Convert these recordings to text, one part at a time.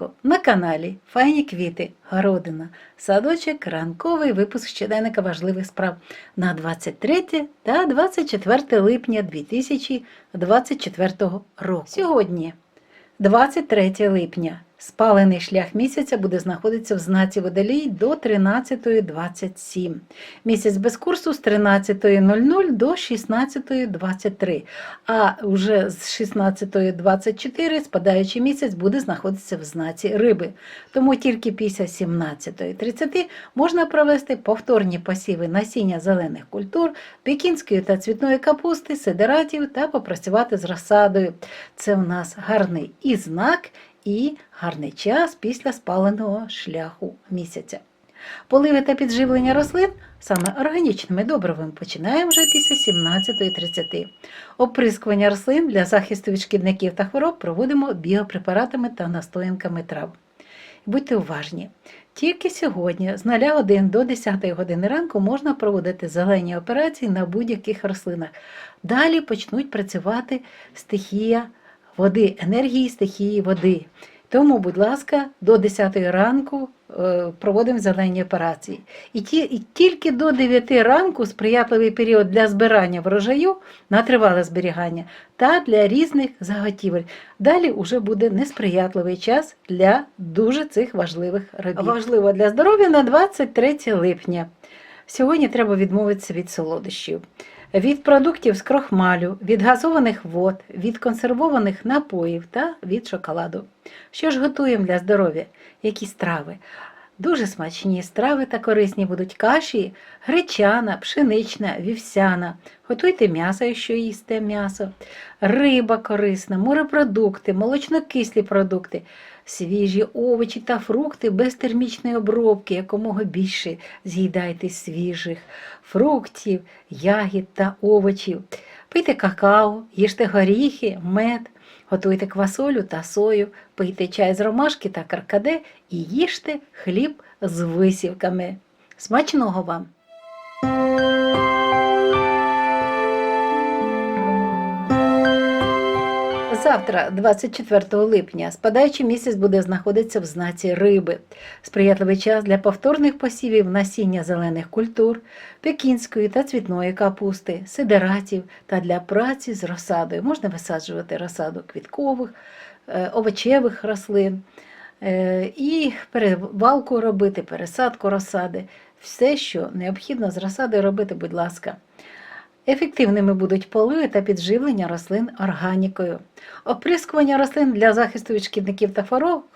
ранку. На каналі Файні квіти, Городина, садочок, ранковий випуск щоденника важливих справ на 23 та 24 липня 2024 року. Сьогодні, 23 липня, спалений шлях місяця буде знаходитися в знаці водолій до 13.27. Місяць без курсу з 13.00 до 16.23. А вже з 16.24 спадаючий місяць буде знаходитися в знаці риби. Тому тільки після 17.30 можна провести повторні посіви насіння зелених культур, пекінської та цвітної капусти, сидератів та попрацювати з розсадою. Це у нас гарний і знак, і гарний час після спаленого шляху місяця. Поливи та підживлення рослин саме органічними добривами починаємо вже після 17.30. Оприскування рослин для захисту від шкідників та хвороб проводимо біопрепаратами та настоянками трав. Будьте уважні. Тільки сьогодні з 0 годин до 10 години ранку можна проводити зелені операції на будь-яких рослинах. Далі почнуть працювати стихія води, енергії стихії води. Тому, будь ласка, до 10 ранку е, проводимо зелені операції. І, ті, і тільки до 9 ранку сприятливий період для збирання врожаю на тривале зберігання та для різних заготівель. Далі вже буде несприятливий час для дуже цих важливих робіт. Важливо для здоров'я на 23 липня. Сьогодні треба відмовитися від солодощів. Від продуктів з крохмалю, від газованих вод, від консервованих напоїв та від шоколаду. Що ж готуємо для здоров'я? Які страви? Дуже смачні страви та корисні будуть каші, гречана, пшенична, вівсяна. Готуйте м'ясо, якщо їсте м'ясо, риба корисна, морепродукти, молочнокислі продукти, свіжі овочі та фрукти без термічної обробки, якомога більше з'їдайте свіжих фруктів, ягід та овочів. Пийте какао, їжте горіхи, мед, готуйте квасолю та сою, пийте чай з ромашки та каркаде і їжте хліб з висівками. Смачного вам! Завтра, 24 липня, спадаючий місяць буде знаходитися в знаці риби. Сприятливий час для повторних посівів насіння зелених культур, пекінської та цвітної капусти, сидератів та для праці з розсадою. Можна висаджувати розсаду квіткових, е, овочевих рослин е, і перевалку робити, пересадку розсади. Все, що необхідно з розсадою робити, будь ласка. Ефективними будуть поливи та підживлення рослин органікою. Оприскування рослин для захисту від шкідників та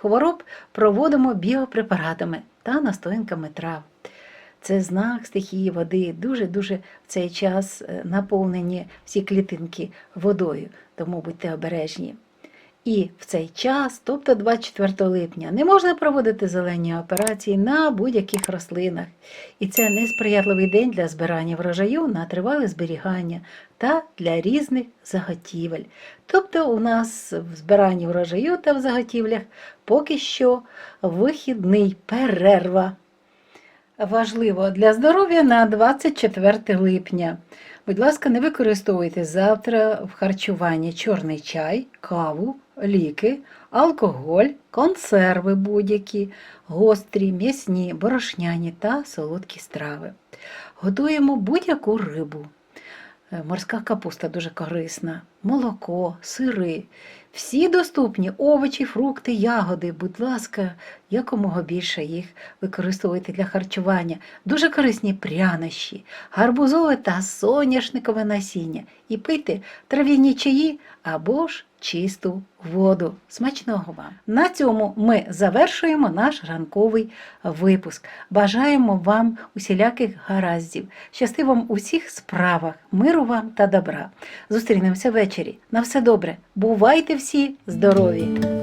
хвороб- проводимо біопрепаратами та настоянками трав. Це знак стихії води. Дуже-дуже в цей час е, наповнені всі клітинки водою, тому будьте обережні. І в цей час, тобто 24 липня, не можна проводити зелені операції на будь-яких рослинах. І це несприятливий день для збирання врожаю на тривале зберігання та для різних заготівель. Тобто у нас в збиранні врожаю та в заготівлях поки що вихідний перерва. Важливо для здоров'я на 24 липня. Будь ласка, не використовуйте завтра в харчуванні чорний чай, каву, ліки, алкоголь, консерви будь-які, гострі, м'ясні, борошняні та солодкі страви. Готуємо будь-яку рибу. Е, Морська капуста дуже корисна, молоко, сири. Всі доступні овочі, фрукти, ягоди. Будь ласка, якомога більше їх використовуйте для харчування. Дуже корисні прянощі, гарбузове та соняшникове насіння. І пийте трав'яні чаї або ж чисту воду. Смачного вам! На цьому ми завершуємо наш ранковий випуск. Бажаємо вам усіляких гараздів, щасти вам у всіх справах, миру вам та добра. Зустрінемося ввечері. На все добре. Бувайте всі здорові!